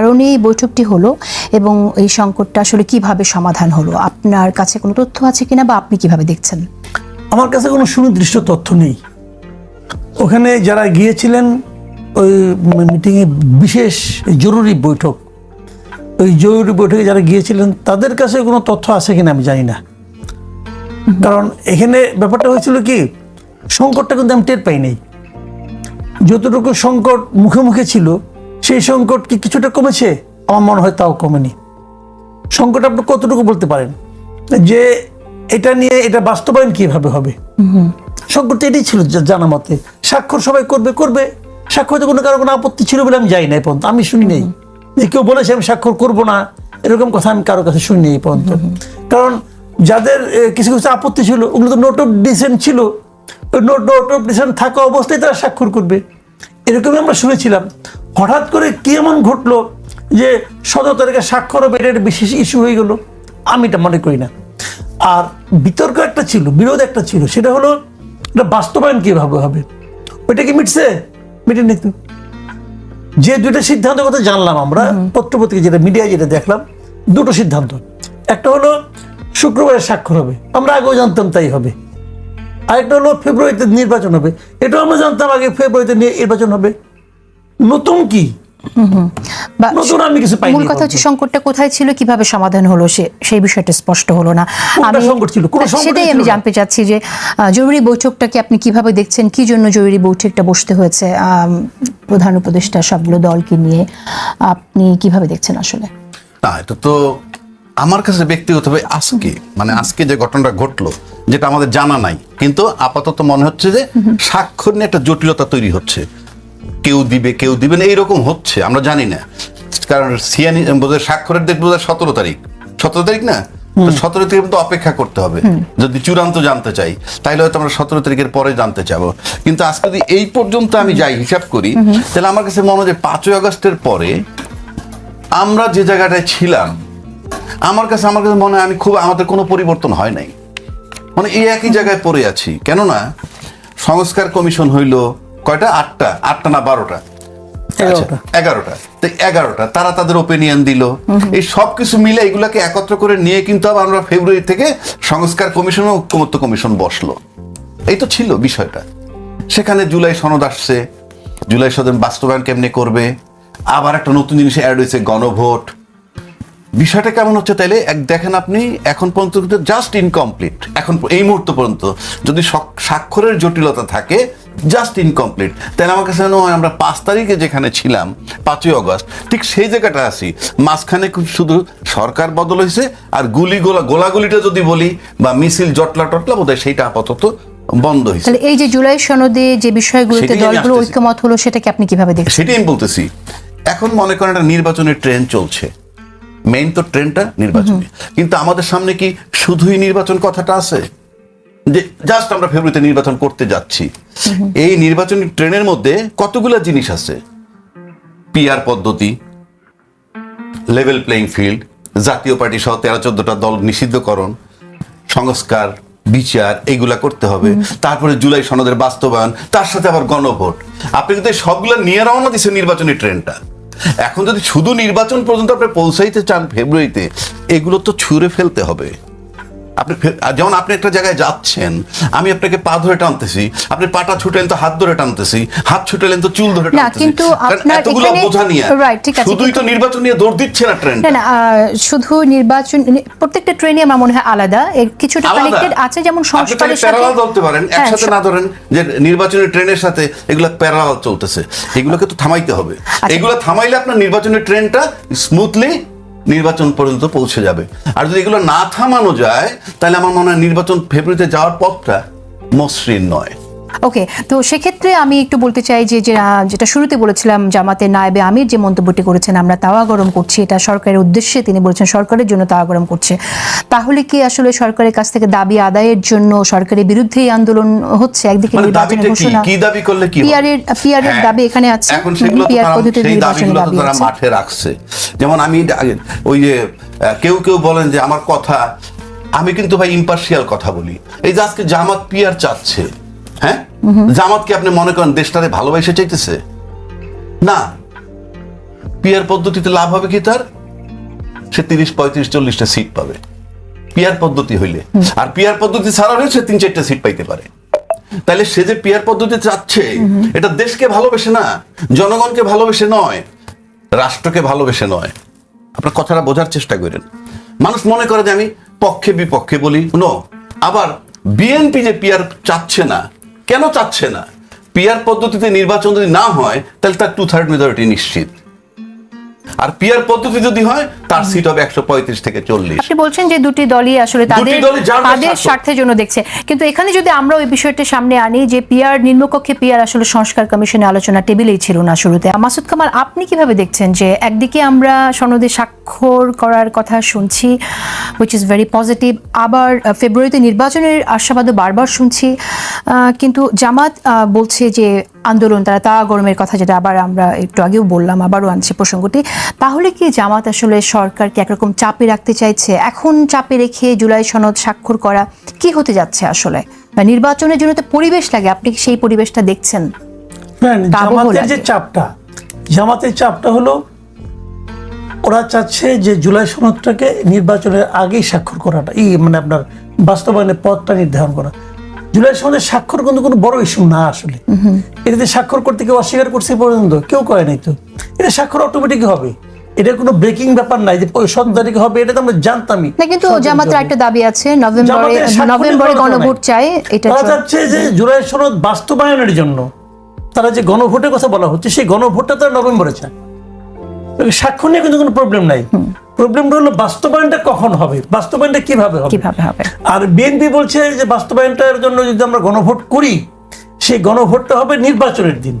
কারণে এই বৈঠকটি হলো এবং এই সংকটটা আসলে কীভাবে সমাধান হলো? আপনার কাছে কোনো তথ্য আছে কিনা বা আপনি কীভাবে দেখছেন? আমার কাছে কোনো সুনির্দিষ্ট তথ্য নেই। ওখানে যারা গিয়েছিলেন, ওই মিটিংয়ে বিশেষ জরুরি বৈঠক। ওই জরুরি বৈঠকে যারা গিয়েছিলেন, তাদের কাছে কোনো তথ্য আছে কিনা আমি জানি না। কারণ এখানে ব্যাপারটা হয়েছিল কি, সংকটটা কিন্তু আমি টের পাই নাই যতটুকু সংকট মুখে মুখে ছিল সেই সংকট কি কিছুটা কমেছে? আমার মনে হয় তাও কমেনি। সংকট আপনি কতটুকু বলতে পারেন? যে এটা নিয়ে এটা বাস্তবায়ন কীভাবে হবে? সংকট এটাই ছিল জানা মতে। স্বাক্ষর সবাই করবে করবে। স্বাক্ষর কোনো কারও কোনো আপত্তি ছিল বলে আমি যাই না পর্যন্ত। আমি শুনি নেই। কেউ বলেছে আমি স্বাক্ষর করব না, এরকম কথা আমি কারও কাছে শুনি এই পর্যন্ত। কারণ যাদের কিছু কিছু আপত্তি ছিল, ওগুলো তো নোট অফ ডিসেন্ট ছিল। নোট নোট অফ ডিসেন্ট থাকা অবস্থায় তারা স্বাক্ষর করবে। এরকমই আমরা শুনেছিলাম। হঠাৎ করে কি এমন ঘটলো যে সতেরো তারিখে স্বাক্ষর হবে এটা একটা বিশেষ ইস্যু হয়ে গেল? আমি এটা মনে করি না। আর বিতর্ক একটা ছিল বিরোধ একটা ছিল সেটা হলো এটা বাস্তবায়ন কীভাবে হবে? ওইটা কি মিটছে? মিটেনি তো। যে দুটো সিদ্ধান্তের কথা জানলাম আমরা পত্রপত্রিকা যেটা মিডিয়ায় যেটা দেখলাম দুটো সিদ্ধান্ত। একটা হলো শুক্রবারে স্বাক্ষর হবে আমরা আগেও জানতাম তাই হবে। আরেকটা হলো ফেব্রুয়ারিতে নির্বাচন হবে এটাও আমরা জানতাম আগে ফেব্রুয়ারিতে নির্বাচন হবে। নতুন কি? নতুন আমি কিছু পাইনি মূল কথা হচ্ছে সংকটটা কোথায় ছিল কীভাবে সমাধান হলো সে সেই বিষয়টা স্পষ্ট হলো না। কোনটা সংকট ছিল? কোনো সেটাই আমি জানতে চাচ্ছি যে জরুরি বৈঠকটাকে আপনি কীভাবে দেখছেন? কি জন্য জরুরি বৈঠকটা বসতে হয়েছে? প্রধান উপদেষ্টা সবগুলো দলকে নিয়ে আপনি কীভাবে দেখছেন আসলে? না এটা তো আমার কাছে ব্যক্তিগতভাবে আজকে মানে আজকে যে ঘটনাটা ঘটলো যেটা আমাদের জানা নাই। কিন্তু আপাতত মনে হচ্ছে যে স্বাক্ষর নিয়ে একটা জটিলতা তৈরি হচ্ছে। কেউ দিবে কেউ দিবে না এইরকম হচ্ছে আমরা জানি না। কারণ সিয়ানি বোধহয় স্বাক্ষরের ডেট বোধহয় সতেরো তারিখ। সতেরো তারিখ না? সতেরো তারিখ পর্যন্ত অপেক্ষা করতে হবে। যদি চূড়ান্ত জানতে চাই তাইলে হয়তো আমরা সতেরো তারিখের পরে জানতে চাবো। কিন্তু আজকে যদি এই পর্যন্ত আমি যাই হিসাব করি তাহলে আমার কাছে মনে হয় যে পাঁচই আগস্টের পরে আমরা যে জায়গাটায় ছিলাম আমার কাছে আমার কাছে মনে হয় আমি খুব আমাদের কোনো পরিবর্তন হয় নাই। মানে এই একই জায়গায় পড়ে আছি। কেননা সংস্কার কমিশন হইল কয়টা? আটটা। আটটা না বারোটা? এগারোটা। আচ্ছা, তো এগারোটা তারা তাদের ওপিনিয়ন দিল। এই সব কিছু মিলে এগুলাকে একত্র করে নিয়ে কিন্তু আবার আমরা ফেব্রুয়ারি থেকে সংস্কার কমিশন ও ঐক্যমত্য কমিশন বসল। এই তো ছিল বিষয়টা। সেখানে জুলাই সনদ আসছে। জুলাই সনদ বাস্তবায়ন কেমনে করবে? আবার একটা নতুন জিনিস অ্যাড হয়েছে গণভোট। বিষয়টা কেমন হচ্ছে তাইলে? এক দেখেন আপনি এখন পর্যন্ত কিন্তু জাস্ট ইনকমপ্লিট এখন এই মুহূর্ত পর্যন্ত যদি স্বাক্ষরের জটিলতা থাকে জাস্ট ইনকমপ্লিট তাহলে আমার কাছে মনে হয় আমরা পাঁচ তারিখে যেখানে ছিলাম পাঁচই অগস্ট ঠিক সেই জায়গাটা আছি। মাঝখানে খুব শুধু সরকার বদল হয়েছে আর গুলি গোলা গোলাগুলিটা যদি বলি বা মিছিল জটলা টটলা বোধহয় সেইটা আপাতত বন্ধ হয়েছে। তাহলে এই যে জুলাই সনদে যে বিষয়গুলোতে দলগুলো ঐক্যমত হলো সেটাকে আপনি কীভাবে দেখছেন? সেটাই আমি বলতেছি। এখন মনে করেন একটা নির্বাচনের ট্রেন চলছে। মেইন তো ট্রেনটা নির্বাচনী। কিন্তু আমাদের সামনে কি শুধুই নির্বাচন কথাটা আছে? যে জাস্ট আমরা ফেব্রুয়ারিতে নির্বাচন করতে যাচ্ছি এই নির্বাচনী ট্রেনের মধ্যে কতগুলো জিনিস আছে? পিআর পদ্ধতি level playing field Jatiya Party সহ তেরো চোদ্দটা দল নিষিদ্ধকরণ সংস্কার বিচার এইগুলা করতে হবে। তারপরে জুলাই সনদের বাস্তবায়ন তার সাথে আবার গণভোট। আপনি কিন্তু সবগুলো নিয়ে রওনা দিচ্ছে নির্বাচনী ট্রেনটা এখন যদি শুধু নির্বাচন পর্যন্ত আপনি পৌঁছাইতে চান ফেব্রুয়ারিতে এগুলো তো ছুঁড়ে ফেলতে হবে। আপনি যেমন আপনি একটা জায়গায় যাচ্ছেন আমি আপনাকে পা ধরে টানতেছি আপনি পাটা ছুটেলেন তো হাত ধরে টানতেছি হাত ছুটেলেন তো চুল ধরে টানতেছি। কিন্তু আপনার এতগুলো বোঝা নিয়ে Right, ঠিক আছে, শুধুই তো নির্বাচন নিয়ে দৌড় দিচ্ছে না ট্রেন না না শুধু নির্বাচন প্রত্যেকটা ট্রেনই আমার মনে হয় আলাদা। এর কিছুটা কানেক্টেড আছে যেমন সংস্কারের সাথে প্যারালাল ধরতে পারেন। হ্যাঁ, একসাথে না ধরেন যে নির্বাচনী ট্রেনের সাথে এগুলো প্যারালাল চলতেছে। এগুলোকে তো থামাইতে হবে। আচ্ছা। এগুলো থামাইলে আপনার নির্বাচনের ট্রেনটা স্মুথলি নির্বাচন পর্যন্ত পৌঁছে যাবে। আর যদি এগুলো না থামানো যায়, তাহলে আমার মনে হয় নির্বাচন ফেব্রুয়ারিতে যাওয়ার পথটা মসৃণ নয়। ওকে তো সেক্ষেত্রে আমি একটু বলতে চাই যে যেটা শুরুতে বলেছিলাম জামাতের নায়েবে আমির যে মন্তব্যটি করেছেন আমরা তাওয়া গরম করছি এটা সরকারের উদ্দেশ্যে তিনি বলেছেন সরকারের জন্য তাওয়া গরম করছে। তাহলে কি আসলে সরকারের কাছ থেকে দাবি আদায়ের জন্য সরকারের বিরুদ্ধে এই আন্দোলন হচ্ছে? একদিকে মানে কি? ঘোষণা। কি দাবি করলে কি হবে? পিয়ারের পিয়ারের হ্যাঁ, দাবি এখানে আছে এখন সেগুলো তো পিয়ার তারা- পদ্ধতিতে সেই নির্বাচনের দাবিগুলো তো দাবি আছে। মাঠে রাখছে। যেমন আমি ওই যে কেউ কেউ বলেন যে আমার কথা আমি কিন্তু ভাই ইম্পার্শিয়াল কথা বলি। এই যে আজকে জামাত পিয়ার চাচ্ছে হ্যাঁ? জামাত কি আপনি মনে করেন দেশটারে ভালোবাসে চাইতেছে? না। পিয়ার পদ্ধতিতে লাভ হবে কি তার? সে তিরিশ পঁয়ত্রিশ চল্লিশটা সিট পাবে। পিয়ার পদ্ধতি হইলে। আর পিয়ার পদ্ধতি ছাড়া হলে সে তিন চারটা সিট পাইতে পারে। তাহলে সে যে পিয়ার পদ্ধতি চাচ্ছে এটা দেশকে ভালোবেসে না জনগণকে ভালোবেসে নয় রাষ্ট্রকে ভালোবেসে নয়। আপনার কথাটা বোঝার চেষ্টা করেন। মানুষ মনে করে যে আমি পক্ষে বিপক্ষে বলি। নো আবার বিএনপি যে পিয়ার চাচ্ছে না কেন চাচ্ছে না? পিয়ার পদ্ধতিতে নির্বাচন যদি না হয়, তাহলে তার টু থার্ড মেজরিটি নিশ্চিত। আর পিয়ার পদ্ধতি যদি হয় তার সিট হবে একশো পঁয়ত্রিশ থেকে চল্লিশ। আপনি বলছেন যে দুটি দলই আসলে তাদের তাদের স্বার্থের জন্য দেখছে। কিন্তু এখানে যদি আমরা ওই বিষয়টা সামনে আনি যে পিয়ার নিম্নকক্ষে পিয়ার আসলে সংস্কার কমিশনে আলোচনা টেবিলেই ছিল না শুরুতে। মাসুদ কামাল আপনি কীভাবে দেখছেন যে একদিকে আমরা সনদে স্বাক্ষর করার কথা শুনছি হুইচ ইজ ভেরি পজিটিভ আবার ফেব্রুয়ারিতে নির্বাচনের আশাবাদও বারবার শুনছি কিন্তু জামাত আহ, বলছে যে আন্দোলন তারা তা গরমের কথা যেটা আবার আমরা একটু আগেও বললাম আবারও আনছি প্রসঙ্গটি। তাহলে কি জামাত আসলে সরকারকে একরকম চাপে রাখতে চাইছে। এখন চাপে রেখে জুলাই সনদ স্বাক্ষর করা কি হতে যাচ্ছে আসলে? বা নির্বাচনের জন্য তো পরিবেশ লাগে আপনি কি সেই পরিবেশটা দেখছেন? জামাতের যে চাপটা জামাতের চাপটা হলো ওরা চাচ্ছে যে জুলাই সনদটাকে নির্বাচনের আগেই স্বাক্ষর করাটা এই মানে আপনার বাস্তবায়নের পথটা নির্ধারণ করা। জুলাই সনদের স্বাক্ষর কিন্তু কোনো বড় ইস্যু না আসলে। এটাতে স্বাক্ষর করতে কেউ অস্বীকার করছে পর্যন্ত কেউ করে নাই তো। এটা স্বাক্ষর অটোমেটিক হবে। এটা কোনো ব্রেকিং ব্যাপার নাই যে সতেরো তারিখে হবে এটা তো আমরা জানতামই। না কিন্তু জামাতের একটা দাবি আছে নভেম্বরে নভেম্বরে গণভোট চাই এটা তারা চাচ্ছে যে জুলাই সনদ বাস্তবায়নের জন্য তারা যে গণভোটের কথা বলা হচ্ছে সেই গণভোটটা তারা নভেম্বরে চায়। স্বাক্ষর নিয়ে কিন্তু কোনো প্রবলেম নাই। প্রবলেমটা হলো বাস্তবায়নটা কখন হবে? বাস্তবায়নটা কীভাবে হবে? কীভাবে হবে? আর বিএনপি বলছে যে বাস্তবায়নটার জন্য যদি আমরা গণভোট করি সেই গণভোটটা হবে নির্বাচনের দিন।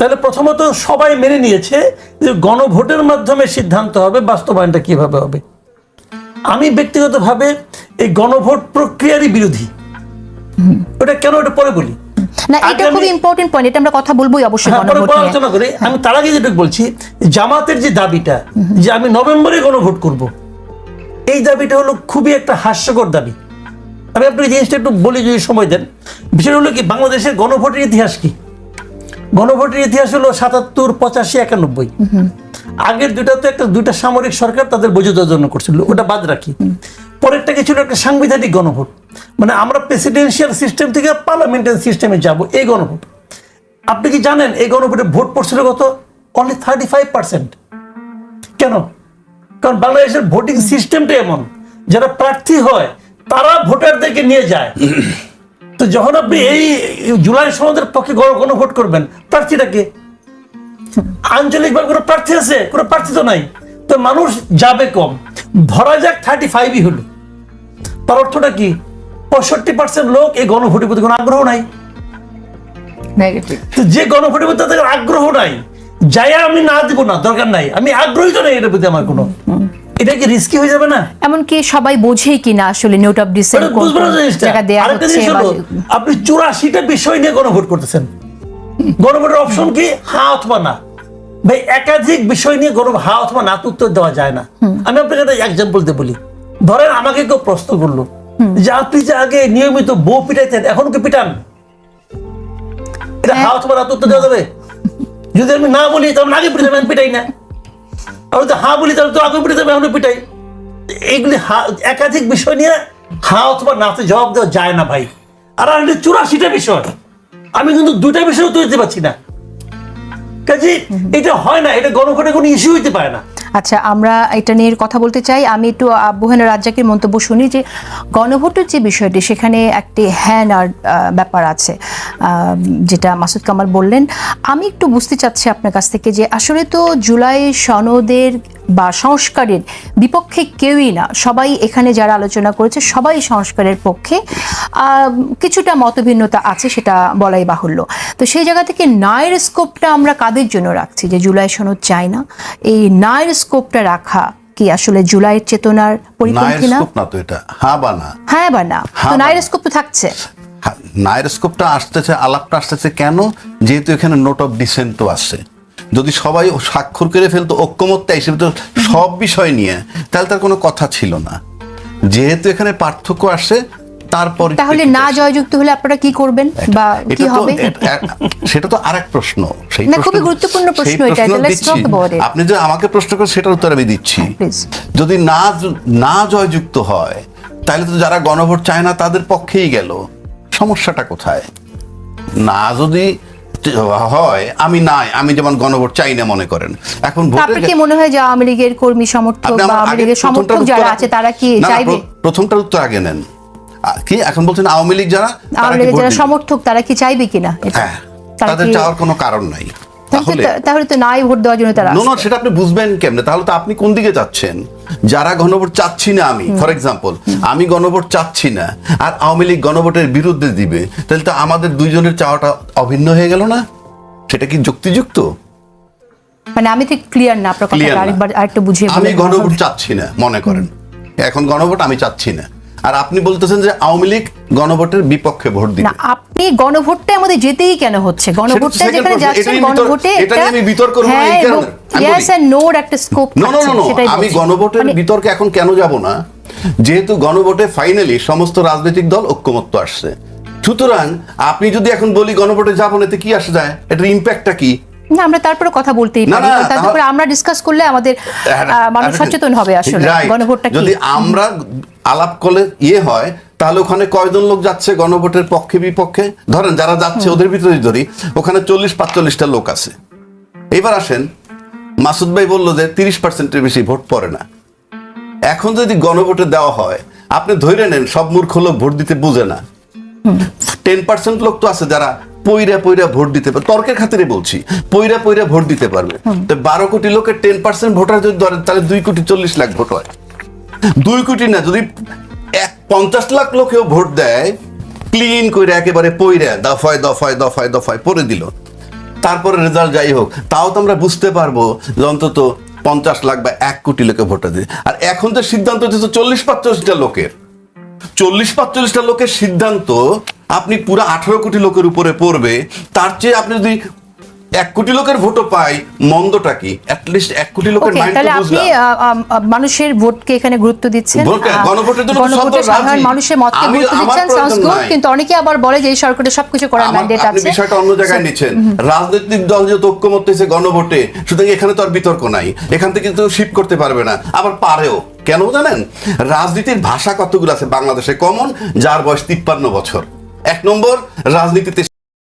তাহলে প্রথমত সবাই মেনে নিয়েছে যে গণভোটের মাধ্যমে সিদ্ধান্ত হবে বাস্তবায়নটা কীভাবে হবে। আমি ব্যক্তিগতভাবে এই গণভোট প্রক্রিয়ারই বিরোধী। ওটা কেন ওটা পরে বলি? না এটা খুব ইম্পর্টেন্ট পয়েন্ট এটা আমরা কথা বলবোই অবশ্যই হ্যাঁ, গণভোট আলোচনা করি। আমি তার আগে যেটা বলছি জামাতের যে দাবিটা যে আমি নভেম্বরে গণভোট করব এই দাবিটা হলো খুবই একটা হাস্যকর দাবি। আমি আপনাকে জিনিসটা একটু বলি যদি সময় দেন। বিষয় হলো কি বাংলাদেশের গণভোটের ইতিহাস কি? গণভোটের ইতিহাস হলো সাতাত্তর পঁচাশি একানব্বই। আগের দুটা তো একটা দুইটা সামরিক সরকার তাদের বৈধতার জন্য করছিল ওটা বাদ রাখি। পরেরটা কি ছিল একটা সাংবিধানিক গণভোট? মানে আমরা প্রেসিডেন্সিয়াল সিস্টেম থেকে পার্লামেন্টারি সিস্টেমে যাব এই গণভোট। আপনি কি জানেন এই গণভোটে ভোট পড়ছিল কত? অনলি থার্টি ফাইভ পার্সেন্ট কেন? কারণ বাংলাদেশের ভোটিং সিস্টেমটা এমন যারা প্রার্থী হয় তারা ভোটারদেরকে নিয়ে যায়। তো যখন আপনি এই জুলাই সনদের পক্ষে গণ- গণভোট করবেন প্রার্থীটাকে আঞ্চলিক ভাবে কোনো প্রার্থী আছে? কোনো প্রার্থী তো নাই। তো মানুষ যাবে কম। ধরা যাক থার্টি ফাইভই হলো। তার অর্থটা কি? পঁয়ষট্টি পার্সেন্ট লোক এই গণভোটের প্রতি কোনো আগ্রহ নাই? তো যে গণভোটের প্রতি তাদের আগ্রহ নাই যাই আমি না দিব না দরকার নাই। আমি আগ্রহী তো নাই এটার প্রতি আমার কোনো। এটা কি রিস্কি হয়ে যাবে না? এমনকি সবাই বোঝেই কিনা আসলে নোট অফ ডিসেন্ট এটা বুঝব না জিনিসটা। জায়গা দেয়া হচ্ছে আপনি চুরাশিটা বিষয় নিয়ে গণভোট করতেছেন। গণভোটের অপশন কি? হা অথবা না। ভাই একাধিক বিষয় নিয়ে গণ হা অথবা না উত্তর দেওয়া যায় না। আমি আপনাকে একটা এক্সাম্পল দিয়ে বলি। ধরেন আমাকে কেউ প্রশ্ন করল যে আপনি যে আগে নিয়মিত বউ পিটাইতেন এখন কি পিটান? এটা হা অথবা না উত্তর দেওয়া যাবে? যদি আমি না বলি তখন আগে পিটাই না। আর তো হা বলি তাহলে তো আগে পিটাই আমি এখনও পিটাই। এগুলি হা- একাধিক বিষয় নিয়ে হা অথবা নাতে জবাব দেওয়া যায় না ভাই। আর আমি চুরাশিটা বিষয়। আমি কিন্তু দুটা বিষয় উত্তর দিতে পারছি না। কাজে এটা হয় না এটা গণভোটে কোনো ইস্যু হইতে পারে না। আচ্ছা আমরা এটা নিয়ে কথা বলতে চাই। আমি একটু আবহানা রাজ্জাকের মন্তব্য শুনি যে, গণভোটের যে বিষয়টি, সেখানে একটি হ্যান আর ব্যাপার আছে যেটা মাসুদ কামাল বললেন। আমি একটু বুঝতে চাচ্ছি আপনার কাছ থেকে যে, আসলে তো জুলাই সনদের বা সংস্কারের বিপক্ষে কেউই না। সবাই এখানে যারা আলোচনা করেছে সবাই সংস্কারের পক্ষে। কিছুটা মতভিন্নতা আছে সেটা বলাই বাহুল্য। তো সেই জায়গা থেকে নায়ের স্কোপটা আমরা কাদের জন্য রাখছি? যে জুলাই সনদ চাই না। এই নায়ের স্কোপটা রাখা কি আসলে জুলাইয়ের চেতনার পরিপন্থী না? না তো এটা। হা বা না? হ্যাঁ বা না? হ্যাঁ তো নায়ের স্কোপ তো থাকছে। হা- নায়ের স্কোপটা আসতেছে আলাপটা আসতেছে কেন? যেহেতু এখানে নোট অফ ডিসেন্ট তো আছে। যদি সবাই স্বাক্ষর করে ফেলতো ঐক্যমত্যা হিসেবে তো সব বিষয় নিয়ে তাহলে তার কোনো কথা ছিল না। যেহেতু এখানে পার্থক্য আসে তারপর তাহলে না জয়যুক্ত হলে আপনারা কি করবেন বা কি হবে? সেটা তো আরেক প্রশ্ন। সেই না, খুবই গুরুত্বপূর্ণ প্রশ্ন এটা, talk about it. আপনি যে আমাকে প্রশ্ন করেন সেটার উত্তর আমি দিচ্ছি। যদি না না জয়যুক্ত হয় তাহলে তো যারা গণভোট চায় না তাদের পক্ষেই গেল। সমস্যাটা কোথায়? না যদি হয় আমি নাই আমি যেমন গণভোট চাই না মনে করেন। এখন তা আপনার কি মনে হয় যে আওয়ামী লীগের কর্মী সমর্থক বা আওয়ামী লীগের সমর্থক যারা আছে তারা কি চাইবে? প্রথমটার উত্তর আগে নেন। কি? এখন বলছেন আওয়ামী লীগ যারা আওয়ামী লীগের যারা সমর্থক তারা কি চাইবে কিনা? হ্যাঁ তাদের চাওয়ার কোনো কারণ নাই। তাহলে তাহলে তো- নাই ভোট দেওয়ার জন্য তারা না সেটা আপনি বুঝবেন কেমনে? তাহলে তো আপনি কোন দিকে যাচ্ছেন? যারা গণভোট চাচ্ছি না আমি ফর এক্সাম্পল আমি গণভোট চাচ্ছি না আর আওয়ামী লীগ গণভোটের বিরুদ্ধে দিবে তাহলে তো আমাদের দুইজনের চাওয়াটা অভিন্ন হয়ে গেল না? সেটা কি যুক্তিযুক্ত? মানে আমি ঠিক ক্লিয়ার না আপনার কথা আরেকবার আরেকটু বুঝিয়ে আমি গণভোট চাচ্ছি না মনে করেন। এখন গণভোট আমি চাচ্ছি না। আর আপনি বলতেছেন যে আওয়ামী লীগ গণভোটের বিপক্ষে ভোট না দিবে আপনি গণভোটটা আমাদের যেতেই কেন হচ্ছে? গণভোটটা যেখানে বিতর্ক- গণভোটে এটা আমি বিতর্ক করব না, এই হ্যাঁ কারণে। ইয়েস এন্ড নোর একটা স্কোপ নো নো নো আমি গণভোটের বিতর্কে এখন কেন যাব না? যেহেতু গণভোটে ফাইনালি সমস্ত রাজনৈতিক দল ঐক্যমত্য আসছে। সুতরাং আপনি যদি এখন বলি গণভোটে যাব না এতে কি আসে যায়? এটার ইম্প্যাক্টটা কি? না আমরা তারপরে কথা বলতেই পারি। করে আমরা ডিসকাস করলে আমাদের মানুষ সচেতন হবে আসলে। গণভোটটা যদি আমরা আলাপ করলে ইয়ে হয় তাহলে ওখানে কয়জন লোক যাচ্ছে গণভোটের পক্ষে বিপক্ষে? ধরেন যারা যাচ্ছে ওদের ভিতরে ধরি ওখানে চল্লিশ পাঁচচল্লিশটা লোক আছে। এবার আসেন মাসুদ ভাই বলল যে তিরিশ পার্সেন্টের বেশি ভোট পড়ে না। এখন যদি গণভোটে দেওয়া হয় আপনি ধরে নেন সব মূর্খ লোক ভোট দিতে বুঝে না। টেন পার্সেন্ট লোক তো আছে যারা পইরা পইরা ভোট দিতে পারবে। তর্কের খাতিরে বলছি পইরা পইরা ভোট দিতে পারবে। তো বারো কোটি লোকের টেন পার্সেন্ট ভোটার যদি ধরেন তাহলে দুই কোটি চল্লিশ লাখ ভোট হয়। দুই কোটি না যদি এক পঞ্চাশ লাখ লোকেও ভোট দেয় ক্লিন করে একেবারে পইরা দফায় দফায় দফায় দফায় পরে দিল। তারপরে রেজাল্ট যাই হোক তাও তো আমরা বুঝতে পারব যে অন্তত পঞ্চাশ লাখ বা এক কোটি লোকে ভোট দিয়ে আর এখন তো সিদ্ধান্ত হচ্ছে চল্লিশ পাঁচচল্লিশটা লোকের। চল্লিশ পাঁচচল্লিশটা লোকের সিদ্ধান্ত আপনি পুরো আঠারো কোটি লোকের উপরে পড়বে তার চেয়ে আপনি যদি এক কোটি লোকের ভোটও পাই মন্দটা কি? অ্যাটলিস্ট এক কোটি লোকের তাহলে আপনি মানুষের ভোটকে এখানে গুরুত্ব দিচ্ছেন। গণভোটের জন্য গণভোটে সাধারণ মানুষের মতকে গুরুত্ব দিচ্ছেন সাউন্ডস গুড কিন্তু অনেকে আবার বলে যে এই সরকারের সবকিছু করার ম্যান্ডেট আপনি আছে। বিষয়টা অন্য জায়গায় নিচ্ছেন। রাজনৈতিক দল যেহেতু ঐক্যমত হয়েছে গণভোটে সুতরাং এখানে তো আর বিতর্ক নাই। এখান থেকে তো শিফট করতে পারবে না। আবার পারেও। কেন জানেন? রাজনীতির ভাষা কতগুলো আছে বাংলাদেশে কমন যার বয়স তিপ্পান্ন বছর। এক নম্বর, রাজনীতিতে